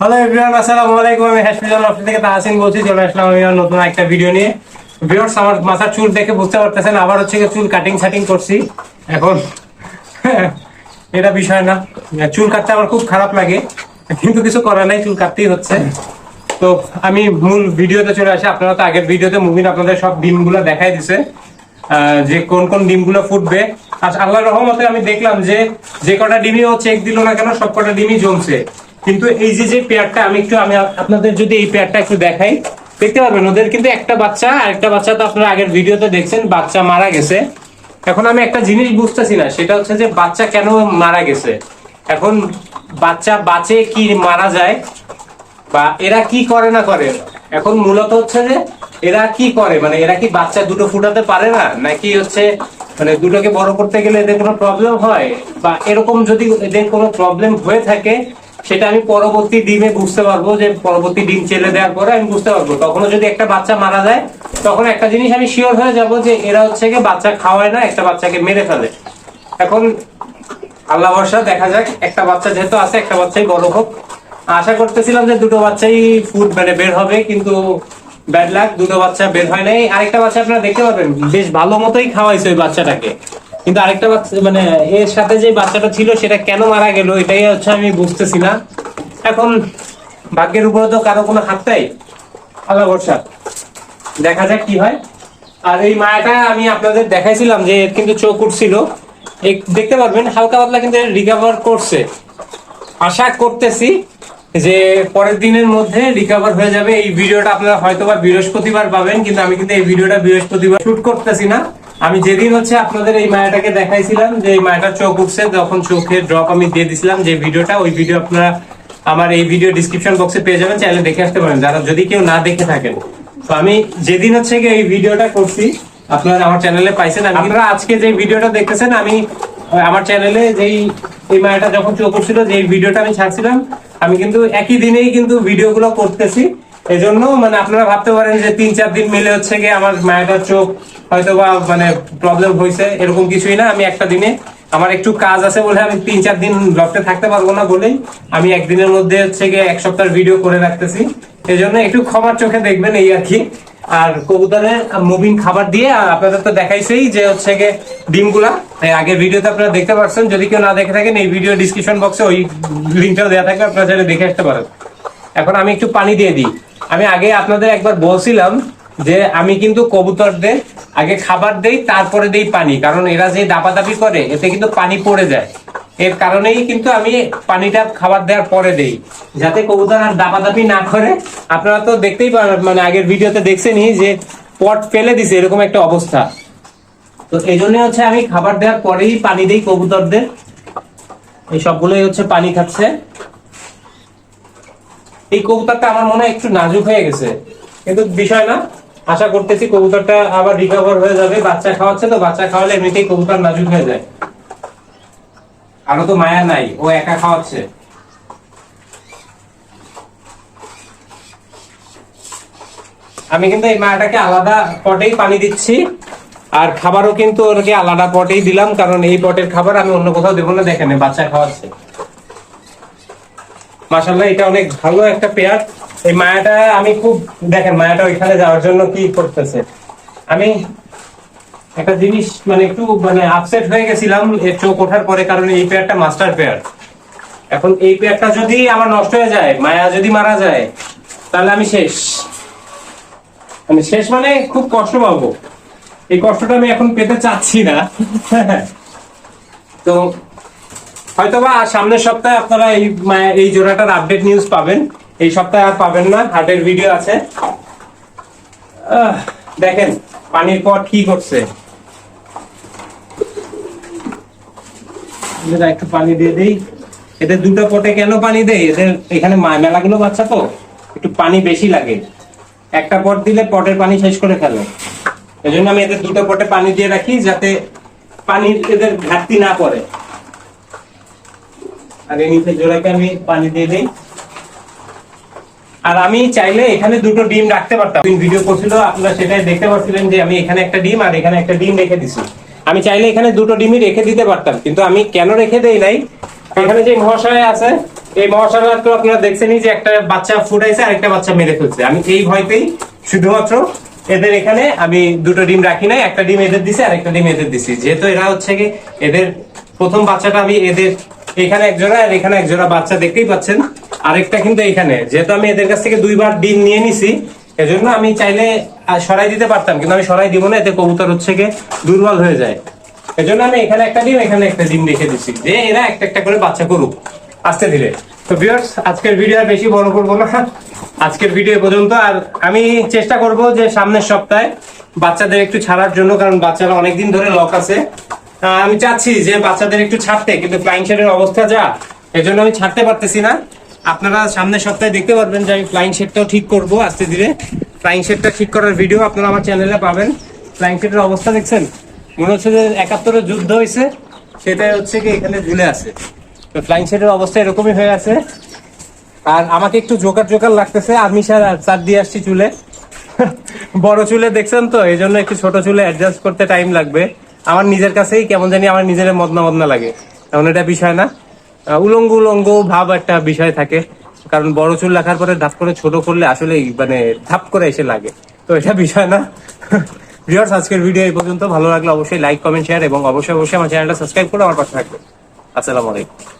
Hello everyone আসসালামু আলাইকুম। আমি হ্যাশপিজন অফিস থেকে তাহসিন বলছি। চলে আসলাম আমি নতুন একটা ভিডিও নিয়ে। ভিউয়ার্স আমার মাথার চুল দেখে বুঝতে পারতেছেন, আবার হচ্ছে চুল কাটিং সাটিং করছি। এখন এটা বিষয় না। চুল কাটতে আমার খুব খারাপ লাগে, কিন্তু কিছু করার নাই, চুল কাটতেই হচ্ছে। তো আমি মূল ভিডিওতে চলে আসি। আপনারা তো আগের ভিডিওতে মুভিন আপনাদের সব ডিমগুলো দেখাই দিছে। যে কোন কোন ডিমগুলো ফুটবে। আর আল্লাহর রহমতে আমি দেখলাম যে যে কটা ডিমই ও চেক দিল না কেন, সব কটা ডিমই জমছে। কিন্তু এই যে যে পেয়ারটা আমি একটু, আমি আপনাদের যদি এই পেয়ারটা একটু দেখাই, দেখতে পারবেন, ওদের কিন্তু একটা বাচ্চা আর একটা বাচ্চা তো আপনারা আগের ভিডিওতে দেখছেন, বাচ্চা মারা গেছে। এখন আমি একটা জিনিস বুঝতেছি না, সেটা হচ্ছে যে বাচ্চা কেন মারা গেছে? এখন বাচ্চা বাঁচে কি মারা যায়, বা এরা কি করে না করে? এখন মূলত হচ্ছে যে, এরা কি করে? মানে এরা কি বাচ্চা দুটো ফুটাতে পারে না? নাকি হচ্ছে মানে দুটোকে বড় করতে গেলে এদের কোনো প্রবলেম হয়? বা এরকম যদি এদের কোনো প্রবলেম হয়ে থাকে সেটা আমি পরবর্তী ডিমে বুঝতে পারব যে পরবর্তী ডিম চেলে দেওয়ার পরে আমি বুঝতে পারব। তখনও যদি একটা বাচ্চা মারা যায়, তখন একটা জিনিস আমি শিওর হয়ে যাব যে এরা হচ্ছে কি বাচ্চা খাওয়ায় না, একটা বাচ্চাকে মেরে ফেলে। এখন আল্লাহ ভরসা, দেখা যাক, একটা বাচ্চা যেহেতু আছে, একটা বাচ্চাই বড় হোক। আশা করতেছিলাম যে দুটো বাচ্চাই ফুড মানে বের হবে, কিন্তু ব্যাড লাক দুটো বাচ্চা বের হয় নাই। আরেকটা বাচ্চা আপনারা দেখতে পাবেন, বেশ ভালো মতোই খাওয়াইছে ওই বাচ্চাটাকে। কিন্তু আরেকটা বাচ্চা মানে এর সাথে যে বাচ্চাটা ছিল, সেটা কেন মারা গেল, এটাই হচ্ছে আমি বুঝতেছি না। এখন ভাগ্যের উপরে তো কারও কোনো হাত নাই। আল্লাহ ভরসা। দেখা যাক কি হয়। আর এই মায়াটা আমি আপনাদের দেখাইছিলাম যে এর কিন্তু চোখ উঠছিল। দেখতে পারবেন, হালকা পাতলা কিন্তু রিকভার করছে। আশা করতেছি যে পরের দিনের মধ্যে রিকভার হয়ে যাবে। এই ভিডিওটা আপনারা হয়তো বা বৃহস্পতিবার পাবেন, কিন্তু আমি কিন্তু এই ভিডিওটা বৃহস্পতিবার শুট করতেছি না। আমি যেদিন হচ্ছে আপনাদের এই মায়াটাকে দেখাইছিলাম যে এই মায়াটার চোখ উঠছে তখন চোখের ড্রপ আমি দিয়ে দিছিলাম যে ভিডিওটা ওই ভিডিও আপনারা আমার এই ভিডিও ডিসক্রিপশন বক্সে পেয়ে যাবেন চাইলে দেখে আসতে পারেন। যারা যদি কেউ না দেখে থাকেন। তো আমি যেদিন হচ্ছে এই ভিডিওটা করছি আপনারা আমার চ্যানেলে পাইছেন আমি আপনারা আজকে যে ভিডিওটা দেখতেছেন আমি আমার চ্যানেলে যেই এই মায়াটা যখন চোখ উঠছিল যে এই ভিডিওটা আমি ছাড়ছিলাম আমি কিন্তু একই দিনেই কিন্তু ভিডিওগুলো করতেছি। এজন্য মানে আপনারা ভাবতে পারেন যে তিন, চার দিন মিলে হচ্ছে গিয়ে আমার মায়াটার চোখ হয়তো বা মানে প্রবলেম হয়েছে এরকম কিছুই না। আমি একটা দিনে আমার একটু কাজ আছে বলে আমি তিন, চার দিন ব্লগটা থাকতে পারব না বলেই আমি একদিনের মধ্যে হচ্ছে গিয়ে এক সপ্তাহের ভিডিও করে রাখতেছি। এই জন্য একটু ক্ষমার চোখে দেখবেন এই আর কি। আর কবুতরের মুভিং খাবার দিয়ে আপনাদের তো দেখাইছেই যে হচ্ছে গিয়ে ডিমগুলা। আগের ভিডিওতে আপনারা দেখতে পাচ্ছেন যদি কেউ না দেখে থাকেন, এই ভিডিও ডিসক্রিপশন বক্সে ওই লিঙ্কটাও দেওয়া থাকবে, আপনারা চাইলে দেখে আসতে পারেন। এখন আমি একটু পানি দিয়ে দিই। আমি আগে আপনাদের একবার বলছিলাম যে আমি কিন্তু কবুতরদের আগে খাবার দেই, তারপরে দেই পানি। কারণ এরা যে দাপাদাপি করে, এতে কিন্তু পানি পড়ে যায়। এর কারণেই কিন্তু আমি পানিটা খাবার দেওয়ার পরে দেই। যাতে কবুতর আর দাপাদাপি না করে। আপনারা তো দেখতেই পারেন মানে আগের ভিডিওতে দেখছেনই যে পট ফেলে দিছে, এরকম একটা অবস্থা। তো এই জন্য হচ্ছে আমি খাবার দেওয়ার পরেই পানি দেই কবুতরদের। এই সবগুলোই হচ্ছে পানি খাচ্ছে। এই কবুতরটা আমার মনে হয় একটু নাজুক হয়ে গেছে। কিন্তু বিষয় না, আশা করতেছি কবুতরটা আবার রিকভার হয়ে যাবে। বাচ্চা খাওয়াচ্ছে তো, বাচ্চা খাওয়ালে এমনিতেই কবুতর নাজুক হয়ে যায়। আরও তো মায়া নাই, ও একা খাওয়াচ্ছে। আমি কিন্তু এই মায়াটাকে আলাদা পটেই পানি দিচ্ছি, আর খাবারও কিন্তু ওরকে আলাদা পটেই দিলাম, কারণ এই পটের খাবার আমি অন্য কোথাও দেবো না, দেখেন, বাচ্চা খাওয়াচ্ছে। মাসাল্লাহ এটা অনেক ভালো একটা পেয়ার। এই মায়াটা আমি খুব, দেখেন মায়াটা ওইখানে যাওয়ার জন্য কি করতেছে। আমি একটা জিনিস মানে একটু মানে আপসেট হয়ে গেছিলাম, এর চোখ ওঠার পরে, কারণ এই পেয়ারটা মাস্টার পেয়ার। এখন এই পেয়ারটা যদি আমার নষ্ট হয়ে যায়, মায়া যদি মারা যায়, তাহলে আমি শেষ। আমি শেষ মানে খুব কষ্ট পাবো। এই কষ্টটা আমি এখন পেতে চাচ্ছি না। তো হয়তোবা সামনের সপ্তাহে আপনারা এই এই জোড়াটার আপডেট নিউজ পাবেন। এই সপ্তাহে আর পাবেন না, হাটের ভিডিও আছে। দেখেন, পানির পট কি করছে একটু পানি দিয়ে দিই। এদের দুটো পটে কেন পানি দেই এদের এখানে মেলাগুলো বাচ্চা তো, একটু পানি বেশি লাগে। একটা পট দিলে পটের পানি শেষ করে ফেলে। এই জন্য আমি এদের দুটো পটে পানি দিয়ে রাখি, যাতে পানির এদের ঘাটতি না পড়ে। এই নিচে জোড়াকে আমি পানি দিয়ে দিই। আর আমি চাইলে এখানে দুটো ডিম রাখতে পারতাম। ভিডিও করছিল, আপনারা সেটাই দেখতে পাচ্ছিলেন যে আমি এখানে একটা ডিম আর এখানে একটা ডিম রেখে দিছি। আমি চাইলে এখানে দুটো ডিমই রেখে দিতে পারতাম, কিন্তু আমি কেন রেখে দেই নাই? এখানে যে মহাশয় আছে, এই মশাটা তো আপনারা দেখছেনই যে একটা বাচ্চা ফুটাইছে আর একটা বাচ্চা মেরে ফেলছে। আমি এই ভয়তেই শুধুমাত্র এদের এখানে আমি দুটো ডিম রাখি নাই, একটা ডিম এদের দিছি আর একটা ডিম এদের দিছি। যেহেতু এরা হচ্ছে কি এদের প্রথম বাচ্চাটা আমি এদের এখানে একজোড়া আর এখানে একজোড়া বাচ্চা দেখতেই পাচ্ছেন। আরেকটা কিন্তু এখানে। যেহেতু আমি এদের কাছ থেকে দুইবার ডিম নিয়ে নিছি, এজন্য আমি চাইলে সরাই দিতে পারতাম, কিন্তু আমি সরাই দিব না, এতে কবুতর হচ্ছে কি দুর্বল হয়ে যায়। এজন্য আমি এখানে একটা ডিম, এখানে একটা ডিম রেখে দিচ্ছি যে এরা একটা একটা করে বাচ্চা করুক, আস্তে ধীরে। তো ভিউয়ার্স আজকের ভিডিও আর বেশি বড় করব না। আজকের ভিডিও পর্যন্ত, আর আমি চেষ্টা করব যে সামনের সপ্তাহে বাচ্চাদের একটু ছাড়ার জন্য, কারণ বাচ্চারা অনেকদিন ধরে লক আছে। আমি চাচ্ছি যে বাচ্চাদের একটু ছাড়তে, কিন্তু ফ্লাইং শেডের অবস্থা যা, এজন্য আমি ছাড়তে পারতেছি না। আপনারা সামনের সপ্তাহে দেখতে পারবেন যে আমি ফ্লাইং শেডটাও ঠিক করব আস্তে ধীরে। ফ্লাইং শেডটা ঠিক করার ভিডিও আপনারা আমার চ্যানেলে পাবেন। ফ্লাইং শেডের অবস্থা দেখছেন? মনে হচ্ছে যে একাত্তরের যুদ্ধ হয়েছে, সেটাই হচ্ছে কি এখানে ঝুলে আছে। তো ফ্লাইং শেডের অবস্থা এরকমই হয়ে আছে। আর আমাকে একটু জোকার জোকার লাগতেছে আমি স্যার চার দিয়ে আসছি চুলে। বড় চুলে দেখছেন তো এই জন্য একটু ছোট চুলে অ্যাডজাস্ট করতে টাইম লাগবে। আমার নিজের কাছেই কেমন জানি আমার নিজের মদনা মদনা লাগে। এমন এটা বিষয় না। উলঙ্গ উলঙ্গ ভাব একটা বিষয় থাকে। কারণ বড় চুল রাখার পরে ধাপ করে ছোট করলে আসলে মানে ধাপ করে এসে লাগে। তো এটা বিষয় না। ভিউয়ার্স আজকের ভিডিও এই পর্যন্ত। ভালো লাগলে অবশ্যই লাইক কমেন্ট শেয়ার এবং অবশ্যই অবশ্যই আমার চ্যানেলটা সাবস্ক্রাইব করে আমার পাশে থাকবে। আসসালামু আলাইকুম।